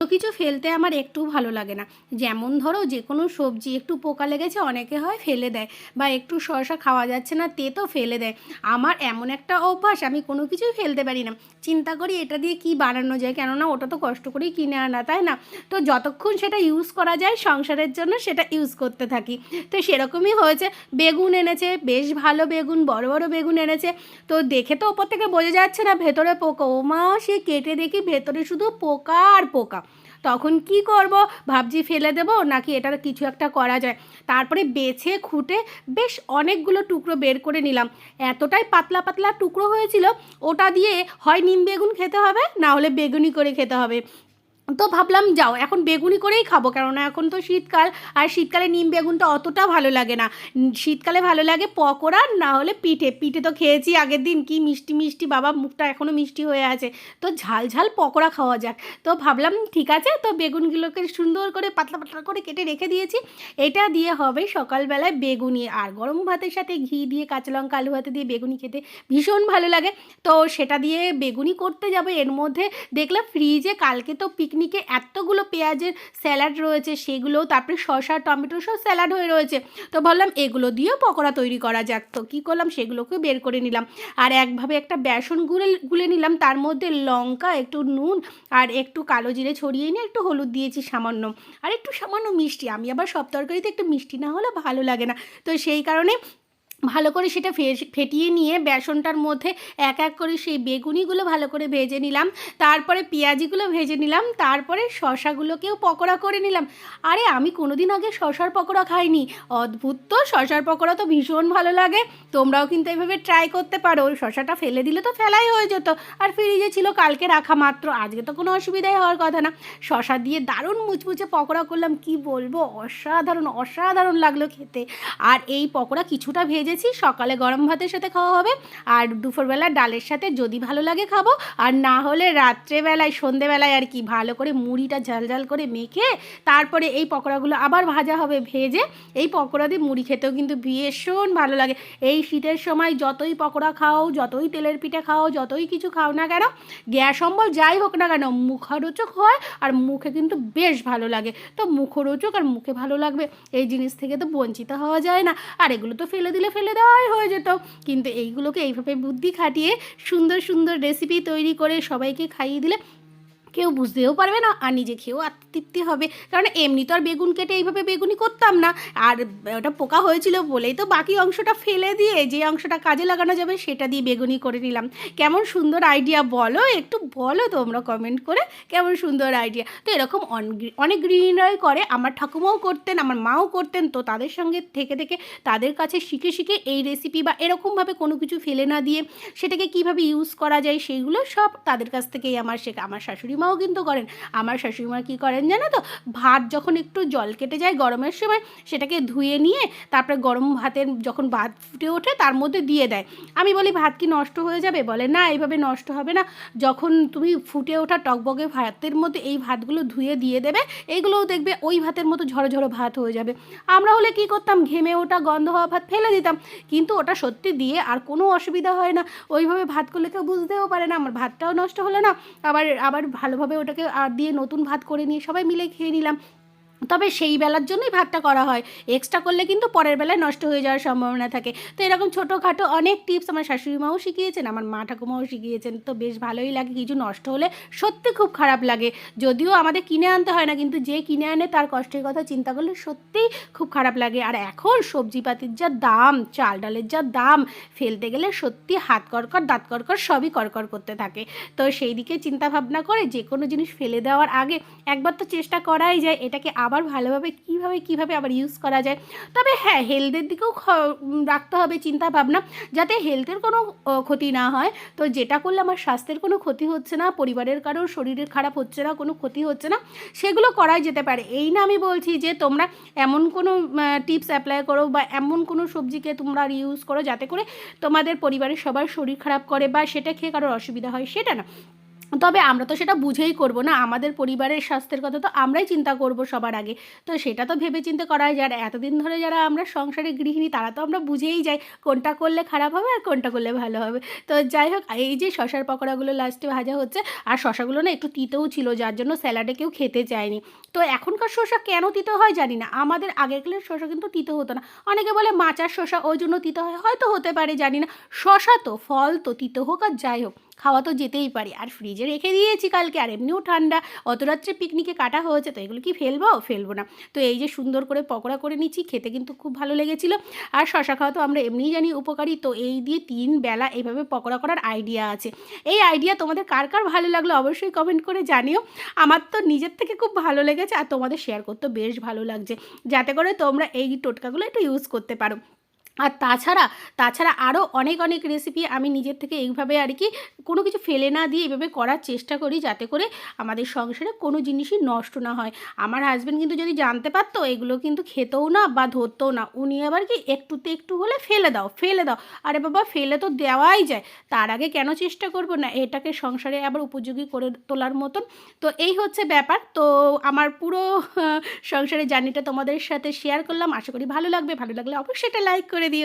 কোনো কিছু ফেলতে আমার একটু ভালো লাগে না। যেমন ধরো যে কোনো সবজি একটু পোকা লেগেছে, অনেকে হয় ফেলে দেয় বা একটু শসা খাওয়া যাচ্ছে না তেতো ফেলে দেয়। আমার এমন একটা অভ্যাস, আমি কোনো কিছুই ফেলতে পারি না। চিন্তা করি এটা দিয়ে কি বানানো যায়, কেননা ওটা তো কষ্ট করেই কিনে আনা, তাই না? তো যতক্ষণ সেটা ইউজ করা যায় সংসারের জন্য সেটা ইউজ করতে থাকি। তো সেরকমই হয়েছে, বেগুন এনেছে, বেশ ভালো বেগুন, বড় বড় বেগুন এনেছে। তো দেখে তো ওপর থেকে বোঝা যাচ্ছে না ভেতরে পোকা। ও মা সে কেটে দেখি ভেতরে শুধু পোকা আর পোকা। তখন কি করব? ভাবছি ফেলে দেবো, নাকি এটার কিছু একটা করা যায়। তারপরে বেছে খুঁটে বেশ অনেকগুলো টুকরো বের করে নিলাম। এতটাই পাতলা পাতলা টুকরো হয়েছিল, ওটা দিয়ে হয় নিম বেগুন খেতে হবে, না হলে বেগুনি করে খেতে হবে। তো ভাবলাম যাও, এখন বেগুনি করেই খাব, কেননা এখন তো শীতকাল, আর শীতকালে নিম বেগুনটা অতটা ভালো লাগে না। শীতকালে ভালো লাগে পকোড়া, না হলে পিঠে। পিঠে তো খেয়েছি আগের দিন, কি মিষ্টি মিষ্টি, বাবা মুখটা এখনও মিষ্টি হয়ে আছে। তো ঝাল ঝাল পকোড়া খাওয়া যাক। তো ভাবলাম ঠিক আছে, তো বেগুনগুলোকে সুন্দর করে পাতলা পাতলা করে কেটে রেখে দিয়েছি। এটা দিয়ে হবে সকালবেলায় বেগুনি, আর গরম ভাতের সাথে ঘি দিয়ে কাঁচা লঙ্কা, আলু ভাতে দিয়ে বেগুনি খেতে ভীষণ ভালো লাগে। তো সেটা দিয়ে বেগুনি করতে যাবে। এর মধ্যে দেখলাম ফ্রিজে কালকে তো পিকনিকে এতগুলো পেঁয়াজের স্যালাড রয়েছে সেগুলো তারপরে শসা, টমেটো সব স্যালাড হয়ে রয়েছে। তো ভাবলাম এগুলো দিয়েও পকোড়া তৈরি করা যাক। তো কী করলাম সেগুলোকে বের করে নিলাম। আর একভাবে একটা বেসন গুলে গুলে নিলাম। তার মধ্যে লঙ্কা, একটু নুন আর একটু কালো জিরে ছড়িয়ে নিয়ে একটু হলুদ দিয়েছি সামান্য। আর একটু সামান্য মিষ্টি। আমি আবার সব তরকারিতে একটু মিষ্টি না হলে ভালো লাগে না। তো সেই কারণে ভালো করে সেটা ফেটিয়ে নিয়ে বেসনটার মধ্যে এক এক করে সেই বেগুনিগুলো ভালো করে ভেজে নিলাম। তারপরে পেঁয়াজিগুলো ভেজে নিলাম। তারপরে শশাগুলোকেও পকোড়া করে নিলাম। আরে, আমি কোনোদিন আগে শশার পকোড়া খাইনি। অদ্ভুত তো, শশার পকোড়া তো ভীষণ ভালো লাগে। তোমরাও কিন্তু এভাবে ট্রাই করতে পারো। শশাটা ফেলে দিলে তো ফেলাই হয়ে যেত। আর ফ্রিজে ছিল কালকে রাখা মাত্র। আজকে তো কোনো অসুবিধাই হওয়ার কথা না। শশা দিয়ে দারুণ মুচমুচে পকোড়া করলাম। কি বলব? অসাধারণ অসাধারণ লাগল খেতে। আর এই পকোড়া কিছুটা ভেজেছি, সকালে গরম ভাতের সাথে খাওয়া হবে আর দুপুরবেলা ডালের সাথে যদি ভালো লাগে খাব। আর না হলে রাত্রেবেলায়, সন্ধেবেলায় আর কি ভালো করে মুড়িটা ঝাল ঝাল করে মেখে তারপরে এই পকোড়াগুলো আবার ভাজা হবে ভেজে। এই পকোড়া দিয়ে মুড়ি খেতেও কিন্তু ভীষণ ভালো লাগে। এই শীতের সময় যতই পকোড়া খাও, যতই তেলের পিঠে খাও, যতই কিছু খাও না কেন, গ্যাস অম্বল যাই হোক না কেন, মুখরোচক হয় আর মুখে কিন্তু বেশ ভালো লাগে। তো মুখরোচক আর মুখে ভালো লাগবে, এই জিনিস থেকে তো বঞ্চিত হওয়া যায় না। আর এগুলো তো ফেলে দিলে ফেলে দেওয়াই হয়ে যেত। কিন্তু এইগুলোকে এইভাবে বুদ্ধি খাটিয়ে সুন্দর সুন্দর রেসিপি তৈরি করে সবাইকে খাইয়ে দিলে কেউ বুঝতেও পারবে না আর নিজে খেয়েও আত্মতৃপ্তি হবে। কারণ এমনি তো আর বেগুন কেটে এইভাবে বেগুনি করতাম না। আর ওটা পোকা হয়েছিল বলেই তো বাকি অংশটা ফেলে দিয়ে যে অংশটা কাজে লাগানো যাবে সেটা দিয়ে বেগুনি করে নিলাম। কেমন সুন্দর আইডিয়া বলো, একটু বলো তোমরা কমেন্ট করে কেমন সুন্দর আইডিয়া তো এরকম অন- অনেক গৃহিণীরাই করে, আমার ঠাকুমাও করতেন, আমার মাও করতেন, তো তাদের সঙ্গে থেকে থেকে তাদের কাছে শিখে শিখে এই রেসিপি বা এরকমভাবে কোনো কিছু ফেলে না দিয়ে সেটাকে কীভাবে ইউজ করা যায় সেইগুলো সব তাদের কাছ থেকেই আমার শেখা। আমার শাশুড়ি মাও কিন্তু করেন। আমার শাশুড়ি মা কী করেন জানো তো? ভাত যখন একটু জল কেটে যায় গরমের সময়, সেটাকে ধুয়ে নিয়ে তারপরে গরম ভাতের যখন ভাত ফুটে ওঠে, তার মধ্যে দিয়ে দেয়। আমি বলি, ভাত কি নষ্ট হয়ে যাবে? বলে, না এইভাবে নষ্ট হবে না। যখন তুমি ফুটে ওঠা টকবগে ভাতের মধ্যে এই ভাতগুলো ধুয়ে দিয়ে দেবে এইগুলোও দেখবে ওই ভাতের মতো ঝরো ঝরো ভাত হয়ে যাবে। আমরা হলে কি করতাম? ঘেমে ওঠা, গন্ধ হওয়া ভাত ফেলে দিতাম। কিন্তু ওটা সত্যি দিয়ে আর কোনো অসুবিধা হয় না। ওইভাবে ভাত করলে কেউ বুঝতেও পারে না। আমার ভাতটাও নষ্ট হলো না। আবার আবার ভালোভাবে ওটাকে আর দিয়ে নতুন ভাত করে নিয়ে সবাই মিলে খেয়ে নিলাম। তবে সেই বেলার জন্যই ভাতটা করা হয়। এক্সট্রা করলে কিন্তু পরের বেলায় নষ্ট হয়ে যাওয়ার সম্ভাবনা থাকে। তো এরকম ছোটোখাটো অনেক টিপস আমার শাশুড়ি মাও শিখিয়েছেন, আমার মা ঠাকুমাও শিখিয়েছেন। তো বেশ ভালোই লাগে কিছু নষ্ট হলে সত্যি খুব খারাপ লাগে। যদিও আমাদের কিনে আনতে হয় না, কিন্তু যে কিনে আনে তার কষ্টের কথা চিন্তা করলে সত্যিই খুব খারাপ লাগে। আর এখন সবজিপাতির যা দাম, চাল ডালের যা দাম, ফেলতে গেলে সত্যি হাত করকর দাঁত করকর সবই করকর করতে থাকে। তো সেই দিকে চিন্তা ভাবনা করে যে কোনো জিনিস ফেলে দেওয়ার আগে একবার তো চেষ্টা করাই যায়, এটাকে আবার ভালোভাবে কীভাবে কীভাবে আবার ইউজ করা যায়। তবে হ্যাঁ হেলথের দিকেও রাখতে হবে চিন্তা ভাবনা যাতে হেলথের কোনো ক্ষতি না হয়। তো যেটা করলে আমার স্বাস্থ্যের কোনো ক্ষতি হচ্ছে না, পরিবারের কারোর শরীরের খারাপ হচ্ছে না, কোনো ক্ষতি হচ্ছে না, সেগুলো করাই যেতে পারে। এই না আমি বলছি যে, তোমরা এমন কোনো টিপস অ্যাপ্লাই করো বা এমন কোনো সবজিকে তোমরা ইউজ করো যাতে করে তোমাদের পরিবারের সবার শরীর খারাপ করে বা সেটা খেয়ে কারোর অসুবিধা হয়, সেটা না। তবে আমরা তো সেটা বুঝেই করব না, আমাদের পরিবারের স্বাস্থ্যের কথা তো আমরাই চিন্তা করব সবার আগে। তো সেটা তো ভেবে চিন্তে করাই যায়, আর এতদিন ধরে যারা আমরা সংসারে গৃহিণী তারা তো আমরা বুঝেই যাই কোনটা করলে খারাপ হবে আর কোনটা করলে ভালো হবে। তো যাই হোক, এই যে শশার পকোড়াগুলো লাস্টে ভাজা হচ্ছে, আর শশাগুলো না একটু তিতেও ছিল, যার জন্য স্যালাডে কেউ খেতে চায়নি। তো এখনকার শসা কেন তিতে হয় জানি না, আমাদের আগেরকালের শসা কিন্তু তিতে হতো না। অনেকে বলে মাচার শসা ওই জন্য তিতে হয়, হয়তো হতে পারে জানি না। শশা তো, ফল তো, তিতে হোক আর যাই হোক। খাওয়া তো যেতেই পারি। আর ফ্রিজে রেখে দিয়েছি কালকে, আর এমনিও ঠান্ডা। অত রাত্রে পিকনিকে কাটা হয়েছে, তো এগুলো কি ফেলব? ফেলব না। তো এই যে সুন্দর করে পকোড়া করে নিচ্ছি, খেতে কিন্তু খুব ভালো লেগেছিল। আর শশা খাওয়া তো আমরা এমনিই জানি উপকারী, তো এই দিয়ে তিন বেলা এইভাবে পকোড়া করার আইডিয়া আছে। এই আইডিয়া তোমাদের কার কার ভালো লাগল অবশ্যই কমেন্ট করে জানিও। আমার তো নিজের থেকে খুব ভালো লেগেছে, আর তোমাদের শেয়ার করতে বেশ ভালো লাগছে। যাতে করে তোমরা এই টোটকাগুলো একটু ইউজ করতে পারো। আর তাছাড়া তাছাড়া আরও অনেক অনেক রেসিপি আমি নিজের থেকে এইভাবে আর কি কোনো কিছু ফেলে না দিয়ে এইভাবে করার চেষ্টা করি যাতে করে আমাদের সংসারে কোনো জিনিসই নষ্ট না হয়। আমার হাজব্যান্ড কিন্তু যদি জানতে পারতো, এগুলো কিন্তু খেতেও না বা ধরতেও না, উনি আবার কি একটুতে একটু হলে ফেলে দাও ফেলে দাও। আরে বাবা, ফেলে তো দেওয়াই যায়। তার আগে কেন চেষ্টা করব না? এটাকে সংসারে আবার উপযোগী করে তোলার মতন। তো এই হচ্ছে ব্যাপার। তো আমার পুরো সংসারের জার্নিটা তোমাদের সাথে শেয়ার করলাম। আশা করি ভালো লাগবে। ভালো লাগলে অবশ্যই এটা লাইক করে দিও